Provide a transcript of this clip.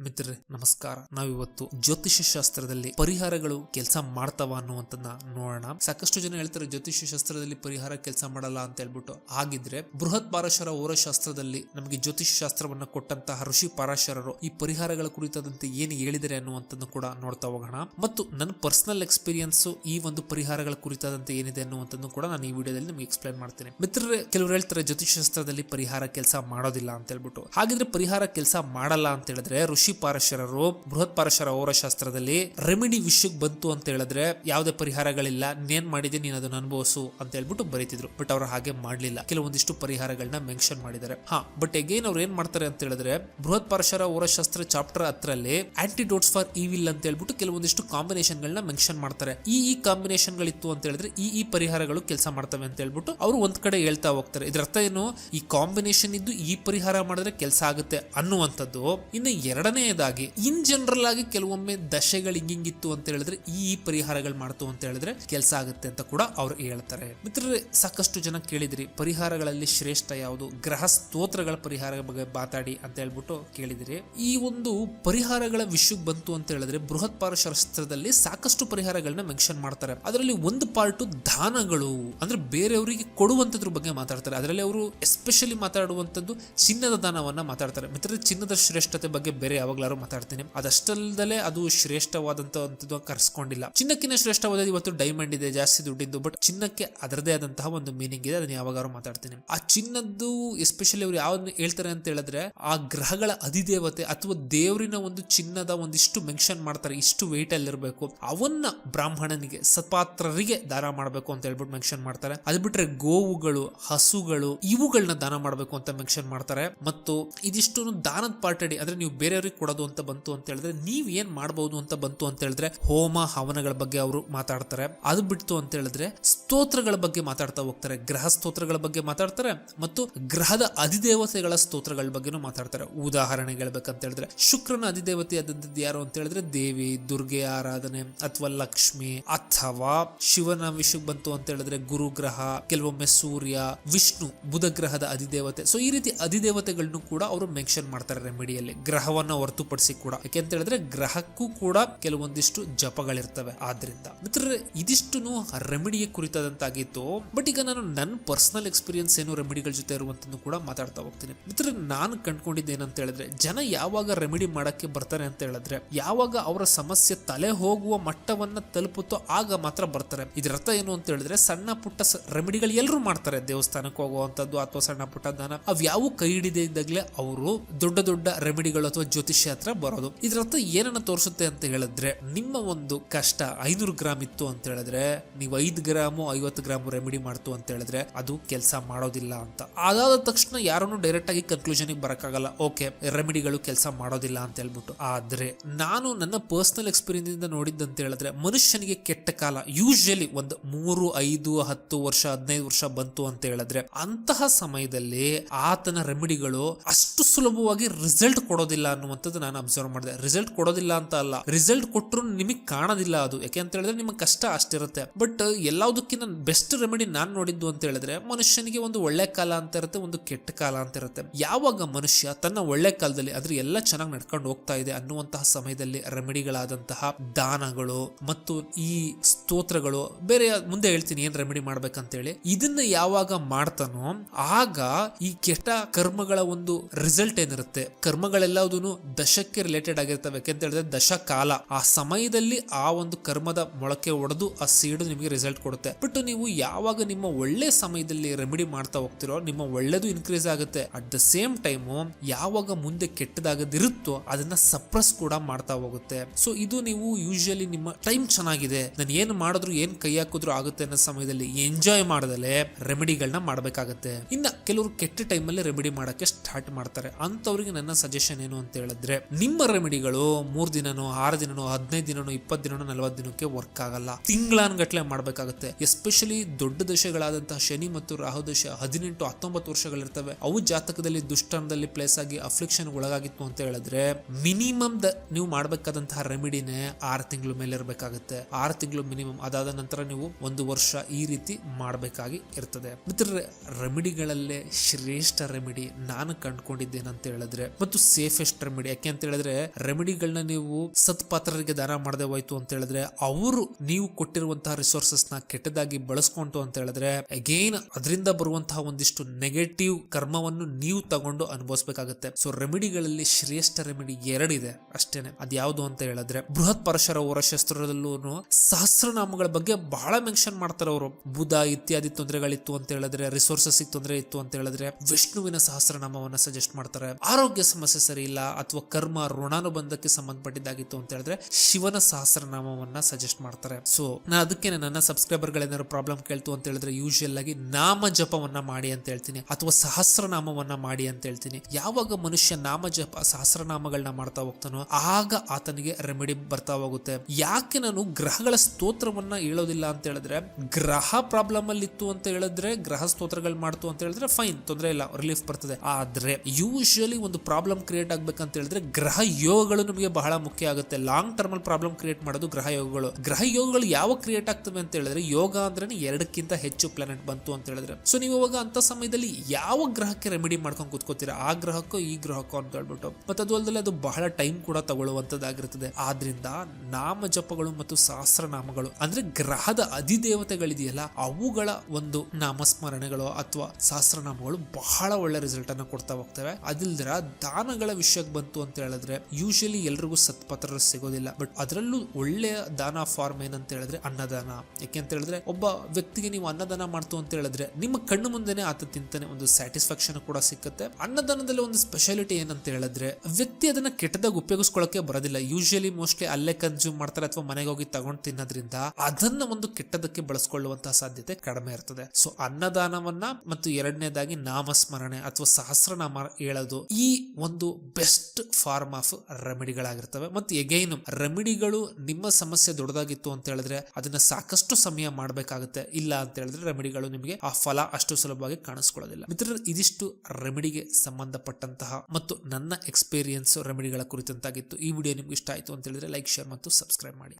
ಮಿತ್ರರೇ, ನಮಸ್ಕಾರ. ನಾವಿವತ್ತು ಜ್ಯೋತಿಷ್ಯ ಶಾಸ್ತ್ರದಲ್ಲಿ ಪರಿಹಾರಗಳು ಕೆಲಸ ಮಾಡ್ತಾವ ಅನ್ನುವಂಥದ್ನ ನೋಡೋಣ. ಸಾಕಷ್ಟು ಜನ ಹೇಳ್ತಾರೆ ಜ್ಯೋತಿಷ್ಯ ಶಾಸ್ತ್ರದಲ್ಲಿ ಪರಿಹಾರ ಕೆಲಸ ಮಾಡಲ್ಲ ಅಂತ ಹೇಳ್ಬಿಟ್ಟು. ಹಾಗಿದ್ರೆ ಬೃಹತ್ ಪಾರಾಶರ ಓರ ಶಾಸ್ತ್ರದಲ್ಲಿ ನಮಗೆ ಜ್ಯೋತಿಷ್ಯ ಶಾಸ್ತ್ರವನ್ನ ಕೊಟ್ಟಂತಹ ಋಷಿ ಪಾರಾಶರರು ಈ ಪರಿಹಾರಗಳ ಕುರಿತಾದಂತೆ ಏನು ಹೇಳಿದರೆ ಅನ್ನುವಂಥದ್ದು ಕೂಡ ನೋಡ್ತಾ ಹೋಗೋಣ. ಮತ್ತು ನನ್ನ ಪರ್ಸನಲ್ ಎಕ್ಸ್ಪೀರಿಯನ್ಸ್ ಈ ಒಂದು ಪರಿಹಾರಗಳ ಕುರಿತಾದಂತೆ ಏನಿದೆ ಅನ್ನುವಂಥದ್ದು ಕೂಡ ನಾನು ಈ ವಿಡಿಯೋದಲ್ಲಿ ನಿಮಗೆ ಎಕ್ಸ್ಪ್ಲೈನ್ ಮಾಡ್ತೇನೆ. ಮಿತ್ರರೇ, ಕೆಲವರು ಹೇಳ್ತಾರೆ ಜ್ಯೋತಿಷ್ಯ ಶಾಸ್ತ್ರದಲ್ಲಿ ಪರಿಹಾರ ಕೆಲಸ ಮಾಡೋದಿಲ್ಲ ಅಂತ ಹೇಳ್ಬಿಟ್ಟು. ಹಾಗಿದ್ರೆ ಪರಿಹಾರ ಕೆಲಸ ಮಾಡಲ್ಲ ಅಂತ ಹೇಳಿದ್ರೆ ಋಷಿ ಪಾರಶರರು ಬೃಹತ್ ಪಾರಶರ ಶಾಸ್ತ್ರದಲ್ಲಿ ರೆಮಿಡಿ ವಿಷಯಕ್ಕೆ ಬಂತು ಅಂತ ಹೇಳಿದ್ರೆ ಯಾವುದೇ ಪರಿಹಾರಗಳಿಲ್ಲ ನೀನ್ ಮಾಡಿದೆ ನೀನ್ ಅದನ್ನ ಅನುಭವಿಸು ಅಂತ ಹೇಳ್ಬಿಟ್ಟು ಬರೀತಿದ್ರು. ಬಟ್ ಅವ್ರು ಹಾಗೆ ಮಾಡ್ಲಿಲ್ಲ. ಕೆಲವೊಂದಿಷ್ಟು ಪರಿಹಾರಗಳನ್ನ ಮೆನ್ಷನ್ ಮಾಡಿದ್ದಾರೆ. ಹಾ, ಬಟ್ ಅಗೇನ್ ಅವ್ರು ಏನ್ ಮಾಡ್ತಾರೆ ಅಂತ ಹೇಳಿದ್ರೆ ಬೃಹತ್ ಪಾರಶರ ಅವರ ಶಾಸ್ತ್ರ ಚಾಪ್ಟರ್ ಹತ್ರಲ್ಲಿ ಆಂಟಿಡೋಟ್ಸ್ ಫಾರ್ ಈವಿಲ್ ಅಂತ ಹೇಳ್ಬಿಟ್ಟು ಕೆಲವೊಂದಿಷ್ಟು ಕಾಂಬಿನೇಷನ್ ಗಳನ್ನ ಮೆನ್ಷನ್ ಮಾಡ್ತಾರೆ. ಈ ಈ ಕಾಂಬಿನೇಷನ್ ಗಳಿತ್ತು ಅಂತ ಹೇಳಿದ್ರೆ ಈ ಈ ಪರಿಹಾರಗಳು ಕೆಲಸ ಮಾಡ್ತವೆ ಅಂತ ಹೇಳ್ಬಿಟ್ಟು ಅವರು ಒಂದ್ ಕಡೆ ಹೇಳ್ತಾ ಹೋಗ್ತಾರೆ. ಇದ್ರ ಅರ್ಥ ಏನು? ಈ ಕಾಂಬಿನೇಷನ್ ಇದ್ದು ಈ ಪರಿಹಾರ ಮಾಡಿದ್ರೆ ಕೆಲಸ ಆಗುತ್ತೆ ಅನ್ನುವಂಥದ್ದು. ಇನ್ನು ಎರಡನೆಯದಾಗಿ ಇನ್ ಜನರಲ್ ಆಗಿ ಕೆಲವೊಮ್ಮೆ ದಶೆಗಳು ಹಿಂಗಿಂಗಿತ್ತು ಅಂತ ಹೇಳಿದ್ರೆ, ಈ ಪರಿಹಾರಗಳು ಮಾಡ್ತು ಅಂತ ಹೇಳಿದ್ರೆ ಕೆಲಸ ಆಗುತ್ತೆ ಅಂತ ಕೂಡ ಅವ್ರು ಹೇಳ್ತಾರೆ. ಮಿತ್ರರೇ, ಸಾಕಷ್ಟು ಜನ ಕೇಳಿದ್ರಿ, ಪರಿಹಾರಗಳಲ್ಲಿ ಶ್ರೇಷ್ಠ ಯಾವುದು? ಗ್ರಹ ಸ್ತೋತ್ರಗಳ ಪರಿಹಾರ ಬಗ್ಗೆ ಮಾತಾಡಿ ಅಂತ ಹೇಳ್ಬಿಟ್ಟು ಕೇಳಿದಿರಿ. ಈ ಒಂದು ಪರಿಹಾರಗಳ ವಿಷಯಕ್ಕೆ ಬಂತು ಅಂತ ಹೇಳಿದ್ರೆ, ಬೃಹತ್ ಪಾರಶಾಸ್ತ್ರದಲ್ಲಿ ಸಾಕಷ್ಟು ಪರಿಹಾರಗಳನ್ನ ಮೆನ್ಷನ್ ಮಾಡ್ತಾರೆ. ಅದರಲ್ಲಿ ಒಂದು ಪಾರ್ಟ್ ದಾನಗಳು. ಅಂದ್ರೆ ಬೇರೆಯವರಿಗೆ ಕೊಡುವಂತದ್ರ ಬಗ್ಗೆ ಮಾತಾಡ್ತಾರೆ. ಅದರಲ್ಲಿ ಅವರು ಎಸ್ಪೆಷಲಿ ಮಾತಾಡುವಂತದ್ದು ಚಿನ್ನದ ದಾನವನ್ನ ಮಾತಾಡ್ತಾರೆ. ಮಿತ್ರರೇ, ಚಿನ್ನದ ಶ್ರೇಷ್ಠತೆ ಬಗ್ಗೆ ಬೇರೆ ಯಾವಾಗ್ಲಾರು ಮಾತಾಡ್ತೀನಿ. ಅದಷ್ಟಲ್ದಲೇ ಅದು ಶ್ರೇಷ್ಠವಾದಂತದ್ದು ಕರ್ಸ್ಕೊಂಡಿಲ್ಲ. ಚಿನ್ನಕ್ಕಿನ ಶ್ರೇಷ್ಠವಾದ ಇವತ್ತು ಡೈಮಂಡ್ ಇದೆ, ಜಾಸ್ತಿ ದುಡ್ಡಿದ್ದು ಬಟ್ ಚಿನ್ನಕ್ಕೆ ಅದರದೇ ಆದಂತಹ ಒಂದು ಮೀನಿಂಗ್ ಇದೆ, ಅದನ್ನ ಯಾವಾಗಾರು ಮಾತಾಡ್ತೀನಿ. ಆ ಚಿನ್ನದ್ದು ಎಸ್ಪೆಷಲಿ ಅವ್ರು ಯಾವ್ದು ಹೇಳ್ತಾರೆ ಅಂತ ಹೇಳಿದ್ರೆ, ಆ ಗ್ರಹಗಳ ಅಧಿದೇವತೆ ಅಥವಾ ದೇವರಿನ ಒಂದು ಚಿನ್ನದ ಒಂದಿಷ್ಟು ಮೆನ್ಷನ್ ಮಾಡ್ತಾರೆ, ಇಷ್ಟು ವೆಯ್ಟ್ ಅಲ್ಲಿ ಇರಬೇಕು. ಅವನ್ನ ಬ್ರಾಹ್ಮಣನಿಗೆ, ಸತ್ಪಾತ್ರರಿಗೆ ದಾನ ಮಾಡಬೇಕು ಅಂತ ಹೇಳ್ಬಿಟ್ಟು ಮೆನ್ಷನ್ ಮಾಡ್ತಾರೆ. ಅದ್ ಬಿಟ್ರೆ ಗೋವುಗಳು, ಹಸುಗಳು ಇವುಗಳನ್ನ ದಾನ ಮಾಡಬೇಕು ಅಂತ ಮೆನ್ಷನ್ ಮಾಡ್ತಾರೆ. ಮತ್ತು ಇದಿಷ್ಟು ದಾನದ ಪಾರ್ಟಡಿ ಅಂದ್ರೆ ನೀವು ಬೇರೆಯವ್ರಿಗೆ ಕೊಡೋದು ಅಂತ ಬಂತು ಅಂತ ಹೇಳಿದ್ರೆ, ನೀವ್ ಏನ್ ಮಾಡಬಹುದು ಅಂತ ಬಂತು ಅಂತ ಹೇಳಿದ್ರೆ, ಹೋಮ ಹವನಗಳ ಬಗ್ಗೆ ಅವರು ಮಾತಾಡ್ತಾರೆ. ಅದು ಬಿಡ್ತು ಅಂತ ಹೇಳಿದ್ರೆ, ಸ್ತೋತ್ರಗಳ ಬಗ್ಗೆ ಮಾತಾಡ್ತಾ ಹೋಗ್ತಾರೆ. ಗ್ರಹ ಸ್ತೋತ್ರಗಳ ಬಗ್ಗೆ ಮಾತಾಡ್ತಾರೆ ಮತ್ತು ಗ್ರಹದ ಅಧಿದೇವತೆಗಳ ಸ್ತೋತ್ರಗಳ ಬಗ್ಗೆನೂ ಮಾತಾಡ್ತಾರೆ. ಉದಾಹರಣೆ ಹೇಳ್ಬೇಕಂತ ಹೇಳಿದ್ರೆ, ಶುಕ್ರನ ಅಧಿದೇವತೆ ಆದಂತದ್ದು ಯಾರು ಅಂತ ಹೇಳಿದ್ರೆ, ದೇವಿ, ದುರ್ಗೆ ಆರಾಧನೆ ಅಥವಾ ಲಕ್ಷ್ಮಿ ಅಥವಾ ಶಿವನ ವಿಷಯಕ್ಕೆ ಬಂತು ಅಂತ ಹೇಳಿದ್ರೆ ಗುರು ಗ್ರಹ ಕೆಲವೊಮ್ಮೆ ಸೂರ್ಯ, ವಿಷ್ಣು, ಬುಧ ಗ್ರಹದ ಅಧಿದೇವತೆ. ಸೊ ಈ ರೀತಿ ಅಧಿದೇವತೆಗಳನ್ನು ಕೂಡ ಅವರು ಮೆನ್ಷನ್ ಮಾಡ್ತಾರೆ ರೆಮಿಡಿಯಲ್ಲಿ ಗ್ರಹವನ್ನ ಹೊರತುಪಡಿಸಿ ಕೂಡ. ಯಾಕೆ ಅಂತ ಹೇಳಿದ್ರೆ ಗ್ರಹಕ್ಕೂ ಕೂಡ ಕೆಲವೊಂದಿಷ್ಟು ಜಪಗಳಿರ್ತವೆ. ಆದ್ರಿಂದ ಮಿತ್ರರೇ ಇದಿಷ್ಟು ರೆಮಿಡಿಯ ಕುರಿತಾದಂತಾಗಿತ್ತು. ಬಟ್ ಈಗ ನಾನು ನನ್ನ ಪರ್ಸನಲ್ ಎಕ್ಸ್ಪೀರಿಯನ್ಸ್ ಏನು ರೆಮಿಡಿಗಳ ಜೊತೆ ಇರುವಂತದ್ದು ಕೂಡ ಮಾತಾಡ್ತಾ ಹೋಗ್ತೀನಿ. ಮಿತ್ರ ನಾನು ಕಂಡ್ಕೊಂಡಿದ್ದು ಏನಂತ ಹೇಳಿದ್ರೆ, ಜನ ಯಾವಾಗ ರೆಮಿಡಿ ಮಾಡಕ್ಕೆ ಬರ್ತಾರೆ ಅಂತ ಹೇಳಿದ್ರೆ, ಯಾವಾಗ ಅವರ ಸಮಸ್ಯೆ ತಲೆ ಹೋಗುವ ಮಟ್ಟವನ್ನ ತಲುಪುತ್ತೋ ಆಗ ಮಾತ್ರ ಬರ್ತಾರೆ. ಇದರರ್ಥ ಏನು ಅಂತ ಹೇಳಿದ್ರೆ, ಸಣ್ಣ ಪುಟ್ಟ ರೆಮಿಡಿಗಳು ಎಲ್ಲರೂ ಮಾಡ್ತಾರೆ. ದೇವಸ್ಥಾನಕ್ಕೆ ಹೋಗುವಂತದ್ದು ಅಥವಾ ಸಣ್ಣ ಪುಟ್ಟ ದಾನ. ಅವ್ಯಾವು ಕೈ ಹಿಡಿದೇ ಇದ್ದಾಗಲೇ ಅವರು ದೊಡ್ಡ ದೊಡ್ಡ ರೆಮಿಡಿಗಳು ಅಥವಾ ಜ್ಯೋತಿಷ್ಯ ಹತ್ರ ಬರೋದು. ಇದರ ಅರ್ಥ ಏನನ್ನ ತೋರಿಸುತ್ತೆ ಅಂತ ಹೇಳಿದ್ರೆ, ನಿಮ್ಮ ಒಂದು ಕಷ್ಟ ಐನೂರು ಗ್ರಾಮ್ ಇತ್ತು ಅಂತ ಹೇಳಿದ್ರೆ, ನೀವು ಐದು ಗ್ರಾಮು ಐವತ್ತು ಗ್ರಾಮ್ ರೆಮಿಡಿ ಮಾಡ್ತು ಅಂತ ಹೇಳಿದ್ರೆ, ಅದು ಕೆಲಸ ಮಾಡೋದಿಲ್ಲ ಅಂತ. ಅದಾದ ತಕ್ಷಣ ಯಾರನ್ನು ಡೈರೆಕ್ಟ್ ಆಗಿ ಕನ್ಕ್ಲೂಷನ್ ಬರಕ್ಕಾಗಲ್ಲ. ಓಕೆ, ರೆಮಿಡಿಗಳು ಕೆಲಸ ಮಾಡೋದಿಲ್ಲ ಅಂತ ಹೇಳ್ಬಿಟ್ಟು. ಆದ್ರೆ ನಾನು ನನ್ನ ಪರ್ಸನಲ್ ಎಕ್ಸ್ಪೀರಿಯನ್ಸ್ ಇಂದ ನೋಡಿದ್ದಂತ ಹೇಳಿದ್ರೆ, ಮನುಷ್ಯನಿಗೆ ಕೆಟ್ಟ ಕಾಲ ಯೂಶಲಿ ಒಂದು ಮೂರು, ಐದು, ಹತ್ತು ವರ್ಷ, ಹದಿನೈದು ವರ್ಷ ಬಂತು ಅಂತ ಹೇಳಿದ್ರೆ, ಅಂತಹ ಸಮಯದಲ್ಲಿ ಆತನ ರೆಮಿಡಿಗಳು ಅಷ್ಟು ಸುಲಭವಾಗಿ ರಿಸಲ್ಟ್ ಕೊಡೋದಿಲ್ಲ ಅನ್ನುವಂಥದ್ದು ನಾನು ಅಬ್ಸರ್ವ್ ಮಾಡಿದೆ. ರಿಸಲ್ಟ್ ಕೊಡೋದಿಲ್ಲ ಅಂತ ಅಲ್ಲ. ರಿಸಲ್ಟ್ ಕೊಟ್ಟರು ನಿಮಗೆ ಕಾಣೋದಿಲ್ಲ ಅದು. ಯಾಕೆ ಅಂತ ಹೇಳಿದ್ರೆ ನಿಮಗೆ ಕಷ್ಟ ಅಷ್ಟಿರುತ್ತೆ. ಬಟ್ ಎಲ್ಲದಕ್ಕಿಂತ ಬೆಸ್ಟ್ ರೆಮಿಡಿ ನಾನು ನೋಡಿದ್ದು ಅಂತ ಹೇಳಿದ್ರೆ ಮನುಷ್ಯನಿಗೆ ಒಂದು ಒಳ್ಳೆ ಕಾಲ ಅಂತ ಇರುತ್ತೆ, ಒಂದು ಕೆಟ್ಟ ಕಾಲ ಅಂತ ಇರುತ್ತೆ. ಯಾವಾಗ ಮನುಷ್ಯ ತನ್ನ ಒಳ್ಳೆ ಕಾಲದಲ್ಲಿ ಅದ್ರ ಎಲ್ಲ ಚೆನ್ನಾಗಿ ನಡ್ಕೊಂಡು ಹೋಗ್ತಾ ಇದೆ ಅನ್ನುವಂತಹ ಸಮಯದಲ್ಲಿ ರೆಮಿಡಿಗಳಾದಂತಹ ದಾನಗಳು ಮತ್ತು ಈ ಸ್ತೋತ್ರಗಳು, ಬೇರೆ ಮುಂದೆ ಹೇಳ್ತೀನಿ ಏನ್ ರೆಮಿಡಿ ಮಾಡ್ಬೇಕಂತೇಳಿ. ಇದನ್ನ ಯಾವಾಗ ಮಾಡ್ತಾನೋ ಆಗ ಈ ಕೆಟ್ಟ ಕರ್ಮಗಳ ಒಂದು ರಿಸಲ್ಟ್ ಏನಿರುತ್ತೆ. ಕರ್ಮಗಳೆಲ್ಲದೂ ದಶಕ್ಕೆ ರಿಲೇಟೆಡ್ ಆಗಿರ್ತವೆ. ಯಾಕೆಂತ ಹೇಳಿದ್ರೆ ದಶಕಾಲ. ಆ ಸಮಯದಲ್ಲಿ ಆ ಒಂದು ಕರ್ಮದ ಮೊಳಕೆ ಒಡೆದು ಆ ಸೀಡು ನಿಮಗೆ ರಿಸಲ್ಟ್ ಕೊಡುತ್ತೆ. ಬಟ್ ನೀವು ಯಾವಾಗ ನಿಮ್ಮ ಒಳ್ಳೆ ಸಮಯದಲ್ಲಿ ರೆಮಿಡಿ ಮಾಡ್ತಾ ಹೋಗ್ತಿರೋ, ನಿಮ್ಮ ಒಳ್ಳೇದು ಇನ್ಕ್ರೀಸ್ ಆಗುತ್ತೆ. ಅಟ್ ದ ಸೇಮ್ ಟೈಮು ಯಾವಾಗ ಮುಂದೆ ಕೆಟ್ಟದಾಗದಿರುತ್ತೋ, ಅದನ್ನ ಸಪ್ರೆಸ್ ಕೂಡ ಮಾಡ್ತಾ ಹೋಗುತ್ತೆ. ಸೊ ಇದು ನೀವು ಯೂಶಲಿ ನಿಮ್ಮ ಟೈಮ್ ಚೆನ್ನಾಗಿದೆ. ನಾನು ಏನು ಮಾಡಿದ್ರು, ಏನ್ ಕೈ ಹಾಕಿದ್ರು ಆಗುತ್ತೆ ಅನ್ನೋ ಸಮಯದಲ್ಲಿ ಎಂಜಾಯ್ ಮಾಡದಲೆ ರೆಮಿಡಿಗಳನ್ನ ಮಾಡಬೇಕಾಗುತ್ತೆ. ಇನ್ನ ಕೆಲವರು ಕೆಟ್ಟ ಟೈಮಲ್ಲಿ ರೆಮಿಡಿ ಮಾಡಕ್ಕೆ ಸ್ಟಾರ್ಟ್ ಮಾಡ್ತಾರೆ. ಅಂತವ್ರಿಗೆ ನನ್ನ ಸಜೆಷನ್ ಏನು ಅಂತ ಹೇಳಿದ್ರೆ ನಿಮ್ಮ ರೆಮಿಡಿಗಳು ಮೂರ್ ದಿನನೋ, ಆರು ದಿನನೋ, ಹದಿನೈದು ದಿನನೋ, ಇಪ್ಪತ್ತು ದಿನನೋ, ನಲವತ್ತು ದಿನಕ್ಕೆ ವರ್ಕ್ ಆಗಲ್ಲ. ತಿಂಗಳಾನ್ಗಟ್ಲೆ ಮಾಡಬೇಕಾಗುತ್ತೆ. ಎಸ್ಪೆಷಲಿ ದೊಡ್ಡ ದಶೆಗಳಾದಂತಹ ಶನಿ ಮತ್ತು ರಾಹು ದಶ ಹದಿನೆಂಟು, ಹತ್ತೊಂಬತ್ತು ವರ್ಷಗಳಿರ್ತವೆ. ಅವು ಜಾತಕದಲ್ಲಿ ದುಷ್ಟನದಲ್ಲಿ ಪ್ಲೇಸ್ ಆಗಿ ಅಫ್ಲಿಕ್ಷನ್ ಒಳಗಾಗಿತ್ತು ಅಂತ ಹೇಳಿದ್ರೆ ಮಿನಿಮಮ್ ನೀವು ಮಾಡಬೇಕಾದಂತಹ ರೆಮಿಡಿನೇ ಆರು ತಿಂಗಳ ಮೇಲೆ ಇರಬೇಕಾಗುತ್ತೆ. ಆರು ತಿಂಗಳು ಮಿನಿಮಮ್ ಅದಾದ ನಂತರ ನೀವು ಒಂದು ವರ್ಷ ಈ ರೀತಿ ಮಾಡಬೇಕಾಗಿ ಇರ್ತದೆ. ಮಿತ್ರರೆ, ರೆಮಿಡಿಗಳಲ್ಲೇ ಶ್ರೇಷ್ಠ ರೆಮಿಡಿ ನಾನು ಕಂಡುಕೊಂಡಿದ್ದೇನಂತ ಹೇಳಿದ್ರೆ, ಮತ್ತು ಸೇಫೆಸ್ಟ್ ರೆಮಿಡಿ ಮಾಡಬೇಡಿ ಯಾಕೆ ಅಂತ ಹೇಳಿದ್ರೆ, ರೆಮಿಡಿಗಳನ್ನ ನೀವು ಸತ್ಪಾತ್ರರಿಗೆ ದಾನ ಮಾಡದೆ ಹೋಯ್ತು ಅಂತ ಹೇಳಿದ್ರೆ, ಅವರು ನೀವು ಕೊಟ್ಟಿರುವಂತಹ ರಿಸೋರ್ಸಸ್ನ ಕೆಟ್ಟದಾಗಿ ಬಳಸ್ಕೊಂತು ಅಂತ ಹೇಳಿದ್ರೆ ಅಗೇನ್ ಅದರಿಂದ ಬರುವಂತಹ ಒಂದಿಷ್ಟು ನೆಗೆಟಿವ್ ಕರ್ಮವನ್ನು ನೀವು ತಗೊಂಡು ಅನುಭವಿಸಬೇಕಾಗುತ್ತೆ. ಸೊ ರೆಮಿಡಿಗಳಲ್ಲಿ ಶ್ರೇಷ್ಠ ರೆಮಿಡಿ ಎರಡಿದೆ ಅಷ್ಟೇನೆ. ಅದ್ಯಾವುದು ಅಂತ ಹೇಳಿದ್ರೆ, ಬೃಹತ್ ಪರಶರ ಓರ ಶಸ್ತ್ರದಲ್ಲೂ ಸಹಸ್ರನಾಮಗಳ ಬಗ್ಗೆ ಬಹಳ ಮೆನ್ಷನ್ ಮಾಡ್ತಾರೆ ಅವರು. ಬುಧ ಇತ್ಯಾದಿ ತೊಂದರೆಗಳಿತ್ತು ಅಂತ ಹೇಳಿದ್ರೆ ರಿಸೋರ್ಸಸ್ ತೊಂದರೆ ಇತ್ತು ಅಂತ ಹೇಳಿದ್ರೆ, ವಿಷ್ಣುವಿನ ಸಹಸ್ರನಾಮವನ್ನ ಸಜೆಸ್ಟ್ ಮಾಡ್ತಾರೆ. ಆರೋಗ್ಯ ಸಮಸ್ಯೆ ಸರಿ ಇಲ್ಲ, ಅಥವಾ ಕರ್ಮ ಋಣಾನುಬಂಧಕ್ಕೆ ಸಂಬಂಧಪಟ್ಟಿದ್ದಾಗಿತ್ತು ಅಂತ ಹೇಳಿದ್ರೆ ಶಿವನ ಸಹಸ್ರನಾಮವನ್ನ ಸಜೆಸ್ಟ್ ಮಾಡ್ತಾರೆ. ಸೊ ನಾ ಅದಕ್ಕೆ ನನ್ನ ಸಬ್ಸ್ಕ್ರೈಬರ್ ಗಳೇನಾದ್ರು ಪ್ರಾಬ್ಲಮ್ ಕೇಳ್ತು ಅಂತ ಹೇಳಿದ್ರೆ ಯೂಶುವಲ್ ಆಗಿ ನಾಮ ಜಪವನ್ನ ಮಾಡಿ ಅಂತ ಹೇಳ್ತೀನಿ. ಅಥವಾ ಸಹಸ್ರನಾಮವನ್ನ ಮಾಡಿ ಅಂತ ಹೇಳ್ತೀನಿ. ಯಾವಾಗ ಮನುಷ್ಯ ನಾಮ ಜಪ ಸಹಸ್ರನಾಮಗಳನ್ನ ಮಾಡ್ತಾ ಹೋಗ್ತಾನೋ ಆಗ ಆತನಿಗೆ ರೆಮಿಡಿ ಬರ್ತಾ ಹೋಗುತ್ತೆ. ಯಾಕೆ ನಾನು ಗ್ರಹಗಳ ಸ್ತೋತ್ರವನ್ನ ಹೇಳೋದಿಲ್ಲ ಅಂತ ಹೇಳಿದ್ರೆ, ಗ್ರಹ ಪ್ರಾಬ್ಲಮ್ ಅಲ್ಲಿ ಇತ್ತು ಅಂತ ಹೇಳಿದ್ರೆ, ಗ್ರಹ ಸ್ತೋತ್ರಗಳು ಮಾಡ್ತು ಅಂತ ಹೇಳಿದ್ರೆ ಫೈನ್ ತೊಂದರೆ ಇಲ್ಲ ರಿಲೀಫ್ ಬರ್ತದೆ. ಆದ್ರೆ ಯೂಶುವಲಿ ಒಂದು ಪ್ರಾಬ್ಲಮ್ ಕ್ರಿಯೇಟ್ ಆಗ್ಬೇಕಂತ ಹೇಳಿದ್ರೆ ಗ್ರಹ ಯೋಗಗಳು ನಮಗೆ ಬಹಳ ಮುಖ್ಯ ಆಗುತ್ತೆ. ಲಾಂಗ್ ಟರ್ಮ್ ಅಲ್ಲಿ ಪ್ರಾಬ್ಲಮ್ ಕ್ರಿಯೇಟ್ ಮಾಡೋದು ಗ್ರಹ ಯೋಗಗಳು. ಗ್ರಹ ಯೋಗಗಳು ಯಾವ ಕ್ರಿಯೇಟ್ ಆಗ್ತವೆ ಅಂತ ಹೇಳಿದ್ರೆ ಯೋಗ ಅಂದ್ರೆ ಎರಡಕ್ಕಿಂತ ಹೆಚ್ಚು ಪ್ಲಾನೆಟ್ ಬಂತು ಅಂತ ಹೇಳಿದ್ರೆ. ಸೊ ನೀವು ಇವಾಗ ಅಂತ ಸಮಯದಲ್ಲಿ ಯಾವ ಗ್ರಹಕ್ಕೆ ರೆಮಿಡಿ ಮಾಡ್ಕೊಂಡು ಕೂತ್ಕೋತೀರಾ? ಆ ಗ್ರಹಕ್ಕೋ ಈ ಗ್ರಹಕ್ಕೋ ಅಂತ ಹೇಳ್ಬಿಟ್ಟು. ಮತ್ತೆ ಅದು ಅಲ್ಲದೆ ಅದು ಬಹಳ ಟೈಮ್ ಕೂಡ ತಗೊಳ್ಳುವಂತದ್ದಾಗಿರುತ್ತದೆ ಆದ್ರಿಂದ ನಾಮ ಜಪಗಳು ಮತ್ತು ಸಹಸ್ರನಾಮಗಳು ಅಂದ್ರೆ ಗ್ರಹದ ಅಧಿದೇವತೆಗಳಿದೆಯಲ್ಲ, ಅವುಗಳ ಒಂದು ನಾಮಸ್ಮರಣೆಗಳು ಅಥವಾ ಸಹಸ್ರನಾಮಗಳು ಬಹಳ ಒಳ್ಳೆ ರಿಸಲ್ಟ್ ಅನ್ನು ಕೊಡ್ತಾ ಹೋಗ್ತವೆ. ಅದಿಲ್ದರ ದಾನಗಳ ವಿಷಯಕ್ಕೆ ಬಂತು ಅಂತ ಹೇಳಿದ್ರೆ ಯೂಶಲಿ ಎಲ್ರಿಗೂ ಸತ್ಪತ್ರ ಸಿಗೋದಿಲ್ಲ. ಬಟ್ ಅದರಲ್ಲೂ ಒಳ್ಳೆಯ ದಾನ ಫಾರ್ಮ್ ಏನಂತ ಹೇಳಿದ್ರೆ ಅನ್ನದಾನ. ಯಾಕೆ ಅಂತ ಹೇಳಿದ್ರೆ ಒಬ್ಬ ವ್ಯಕ್ತಿಗೆ ನೀವು ಅನ್ನದಾನ ಮಾಡ್ತು ಅಂತ ಹೇಳಿದ್ರೆ ನಿಮ್ಮ ಕಣ್ಣು ಮುಂದೆನೆ ಆತ ತಿಂತಾನೆ, ಒಂದು ಸ್ಯಾಟಿಸ್ಫ್ಯಾಕ್ಷನ್ ಕೂಡ ಸಿಕ್ಕುತ್ತೆ. ಅನ್ನದಾನದಲ್ಲಿ ಒಂದು ಸ್ಪೆಷಾಲಿಟಿ ಏನಂತ ಹೇಳಿದ್ರೆ ವ್ಯಕ್ತಿ ಅದನ್ನ ಕೆಟ್ಟದಾಗ ಉಪಯೋಗಿಸ್ಕೊಳ್ಳೋಕೆ ಬರೋದಿಲ್ಲ. ಯೂಶಲಿ ಮೋಸ್ಟ್ಲಿ ಅಲ್ಲೇ ಕನ್ಸ್ಯೂಮ್ ಮಾಡ್ತಾರೆ ಅಥವಾ ಮನೆಗೆ ಹೋಗಿ ತಗೊಂಡು ತಿನ್ನೋದ್ರಿಂದ ಅದನ್ನ ಒಂದು ಕೆಟ್ಟದಕ್ಕೆ ಬಳಸ್ಕೊಳ್ಳುವಂತಹ ಸಾಧ್ಯತೆ ಕಡಿಮೆ ಇರ್ತದೆ. ಸೊ ಅನ್ನದಾನವನ್ನ ಮತ್ತು ಎರಡನೇದಾಗಿ ನಾಮಸ್ಮರಣೆ ಅಥವಾ ಸಹಸ್ರನಾಮ ಹೇಳೋದು ಈ ಒಂದು ಬೆಸ್ಟ್ ಫಾರ್ಮ್ ಆಫ್ ರೆಮಿಡಿಗಳಾಗಿರ್ತವೆ. ಮತ್ತು ಎಗೈನ್ ರೆಮಿಡಿಗಳು ನಿಮ್ಮ ಸಮಸ್ಯೆ ದೊಡ್ಡದಾಗಿತ್ತು ಅಂತ ಹೇಳಿದ್ರೆ ಅದನ್ನ ಸಾಕಷ್ಟು ಸಮಯ ಮಾಡಬೇಕಾಗುತ್ತೆ. ಇಲ್ಲ ಅಂತ ಹೇಳಿದ್ರೆ ರೆಮಿಡಿಗಳು ನಿಮಗೆ ಆ ಫಲ ಅಷ್ಟು ಸುಲಭವಾಗಿ ಕಾಣಿಸ್ಕೊಳ್ಳೋದಿಲ್ಲ. ಮಿತ್ರರು, ಇದಿಷ್ಟು ರೆಮಿಡಿಗೆ ಸಂಬಂಧಪಟ್ಟಂತಹ ಮತ್ತು ನನ್ನ ಎಕ್ಸ್ಪೀರಿಯನ್ಸ್ ರೆಮಿಡಿಗಳ ಕುರಿತಂತಾಗಿತ್ತು. ಈ ವಿಡಿಯೋ ನಿಮ್ಗೆ ಇಷ್ಟ ಆಯಿತು ಅಂತ ಹೇಳಿದ್ರೆ ಲೈಕ್ ಶೇರ್ ಮತ್ತು ಸಬ್ಸ್ಕ್ರೈಬ್ ಮಾಡಿ.